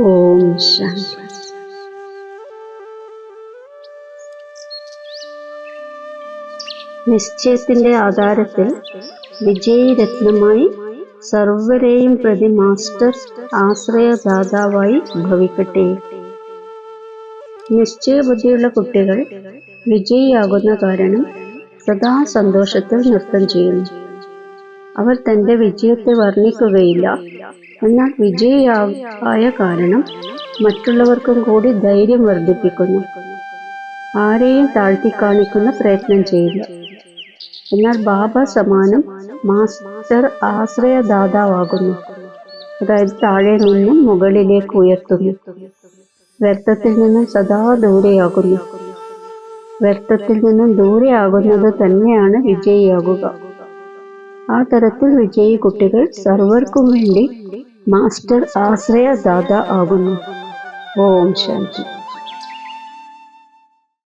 ഓം ശാന്തി നിശ്ചയത്തിന്റെ ആധാരത്തിൽ വിജയരത്നമായി സർവരെയും പ്രതി മാസ്റ്റർ ആശ്രയദാതാവായി ഭവിക്കട്ടെ. നിശ്ചയബുദ്ധിയുള്ള കുട്ടികൾ വിജയിയാകുന്ന കാരണം സദാ സന്തോഷത്തിൽ നൃത്തം ചെയ്യുന്നു. അവർ തന്റെ വിജയത്തെ വർണിക്കുകയില്ല. എന്നാൽ വിജയിയായ കാരണം മറ്റുള്ളവർക്കും കൂടി ധൈര്യം വർദ്ധിപ്പിക്കുന്നു. ആരെയും താഴ്ത്തി കാണിക്കുന്ന പ്രയത്നം ചെയ്യില്ല. എന്നാൽ ബാബ സമാനം മാസ്റ്റർ ആശ്രയദാതാവാകുന്നു. അതായത് താഴെ നിന്നും മുകളിലേക്ക് ഉയർത്തുന്നു. വ്യർത്ഥത്തിൽ നിന്നും സദാ ദൂരെയാകുന്നു. വ്യർത്ഥത്തിൽ നിന്നും ദൂരെയാകുന്നത് തന്നെയാണ് വിജയിയാകുക. ആ തരത്തിൽ വിജയി കുട്ടികൾ സർവർക്കും വേണ്ടി മാസ്റ്റർ ആശ്രയദാത ആകുന്നു. ഓം ശാന്തി.